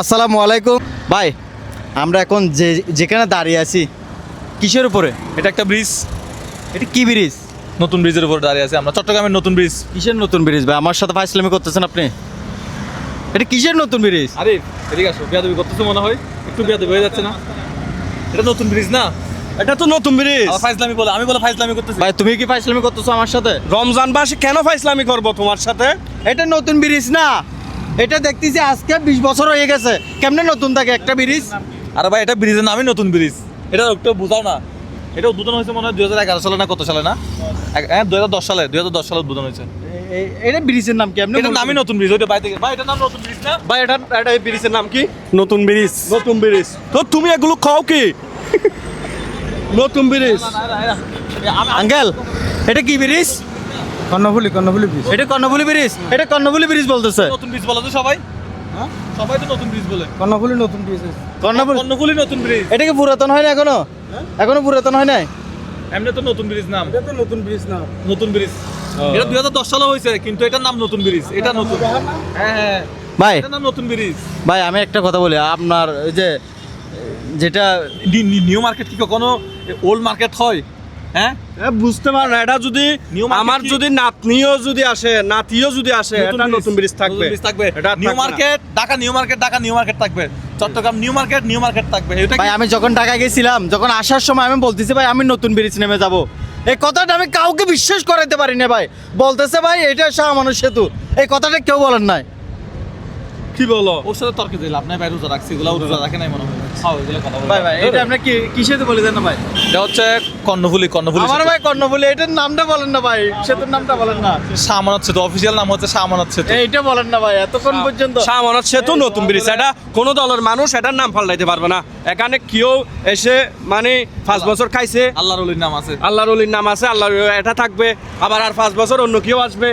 আসসালামু আলাইকুম। ভাই আমরা এখন যে যেখানে দাঁড়িয়ে আছি কিসের উপরে? এটা একটা ব্রিজ। এটা কি ব্রিজ? নতুন ব্রিজের উপর দাঁড়িয়ে আছে। আমরা চট্টগ্রামের নতুন ব্রিজ। কিসের নতুন ব্রিজ ভাই? আমার সাথে ফাইসলামি করতেছেন আপনি। এটা কিসের নতুন ব্রিজ? আরে এদিকে আসো। বিয়াদবি করতেছো মনে হয়? একটু বিয়াদবি হয়ে যাচ্ছে না? এটা নতুন ব্রিজ না? এটা তো নতুন ব্রিজ। আবার ফাইজলামি বলে। আমি বলে ফাইজলামি করতেছি। ভাই তুমি কি ফাইসলামি করতেছো আমার সাথে? রমজান মাসে কেন ফাইসলামি করব তোমার সাথে? এটা নতুন ব্রিজ না। এটা দেখতেছি আজকে বিশ বছর হয়ে গেছে। কেমনে নতুন থাকে একটা ব্রিজ? আরে ভাই এটা ব্রিজের নামই নতুন ব্রিজ। এটা একটু বুঝাও না। এটা উদ্বোধন হয়েছে মনে হয় দু হাজার এগারো সালে না কত সালে না? হ্যাঁ দুই হাজার দশ সালে দুই হাজার দশ সালে উদ্বোধন হয়েছে। এটা ব্রিজের নাম কেমনে এটার নামই নতুন ব্রিজ। ওইটা থেকে ভাই এটার নাম নতুন ব্রিজ না? ভাই এটা এটা ব্রিজের নাম কি? নতুন ব্রিজ। নতুন ব্রিজ। তো তুমি এগুলো খাও কি? নতুন ব্রিজ। আঙ্কেল এটা কি ব্রিজ? কর্ণফুলি কর্ণফুলি ব্রিজ এটা কর্ণফুলি ব্রিজ এটা কর্ণফুলি ব্রিজ বলতেছে। নতুন ব্রিজ বলো তো সবাই। হ্যাঁ? সবাই তো নতুন ব্রিজ বলে। কর্ণফুলি নতুন ব্রিজ কর্ণফুলি কর্ণফুলি নতুন ব্রিজ এটা কি পুরাতন হয় না এখনও? এখনও পুরাতন হয় নাই? এমনি তো নতুন ব্রিজ নাম। এটা তো নতুন ব্রিজ না নতুন ব্রিজ এটা দুই হাজার দশ সালে হয়েছে কিন্তু এটার নাম নতুন ব্রিজ এটা নতুন। হ্যাঁ হ্যাঁ। ভাই। এটার নাম নতুন ব্রিজ ভাই আমি একটা কথা বলি আপনার ওই যে যেটা নিউ মার্কেট কি কখনো ওল্ড মার্কেট হয়? হ্যাঁ? বুঝতে পার না এটা যদি আমার যদি নাতনিও যদি আসে নাতিও যদি আসে এটা নতুন ব্রিজ থাকবে। থাকবে। New market Dhaka new market Dhaka new market থাকবে। Chittagong new market new market থাকবে। এটা ভাই আমি যখন ঢাকা গেছিলাম যখন আসার সময় আমি বলতেছি ভাই আমি নতুন ব্রিজ নেমে যাব। এই কথাটা আমি কাউকে বিশ্বাস করাইতে পারি না ভাই। বলতেছে ভাই এটা শাহ মানুষ সেতু। এই কথাটা কেউ বলেন নাই। কি বলো? ওর সাথে তর্কে দিলাম আপনার ভাই রোজা রাখছি এগুলো রোজা রাখে নাই মনে হয়। ভাই ভাই এটা আপনি কি কিসেতে বলে দেন না ভাই? এটা হচ্ছে কর্ণফুলি কর্ণফুলি আমার ভাই কর্ণ বলে এটার নামটা বলেন না ভাই সেতুর নামটা বলেন না। সামানত সেতু অফিসিয়াল নাম হচ্ছে সামানত সেতু। এইটা বলেন না ভাই এতক্ষণ পর্যন্ত। সামনত সেতু নতুন ব্রিজ। এটা কোনো দলের মানুষ এটার নাম পাল্টাইতে পারবে না। এখানে কেউ এসে মানে পাঁচ বছর খাইছে। আল্লাহর অলির নাম আছে। আল্লাহর অলির নাম আছে আল্লাহর এটা থাকবে। আবার আর পাঁচ বছর অন্য কেউ আসবে।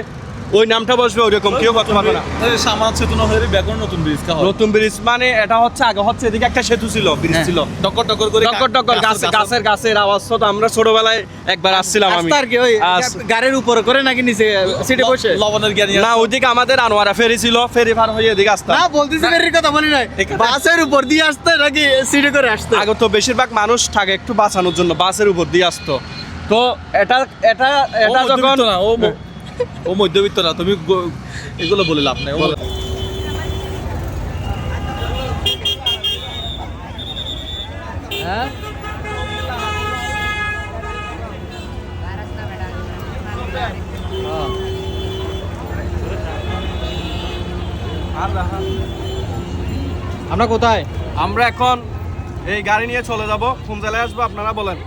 ওই নামটা বসবে ওইরকম কেউ করতে পারবে না। সামানত সেতু না হয়ে ব্যাকরণ নতুন ব্রিজ কা নতুন ব্রিজ মানে এটা হচ্ছে আগে হচ্ছে এদিকে একটা সেতু ছিল ব্রিজ হ্যাঁ। ছিল। টক্কর টক্কর করে টক্কর টক্কর গাছে গাছের গাছের আওয়াজ তো আমরা ছোটবেলায় একবার আসছিলাম আমি। আর কি ওই গাড়ির উপরে করে নাকি নিচে সিটে বসে? লবণের জ্ঞানী না ওইদিকে আমাদের আনোয়ারা ফেরি ছিল ফেরি পার হয়ে এদিকে আসতাম। না বলতেছি বেরির কথা বলি নাই। বাসের উপর দিয়ে আসতে নাকি সিটে করে আসতে? আগে তো বেশিরভাগ মানুষ থাকে একটু বাঁচানোর জন্য বাসের উপর দিয়ে আসতো। তো এটা এটা এটা যখন ও মধ্যবিত্ত না তুমি এগুলো বলে লাভ নাই ও। আমরা কোথায়? আমরা এখন এই গাড়ি নিয়ে চলে যাব। কোন জেলায় আসব আপনারা বলেন।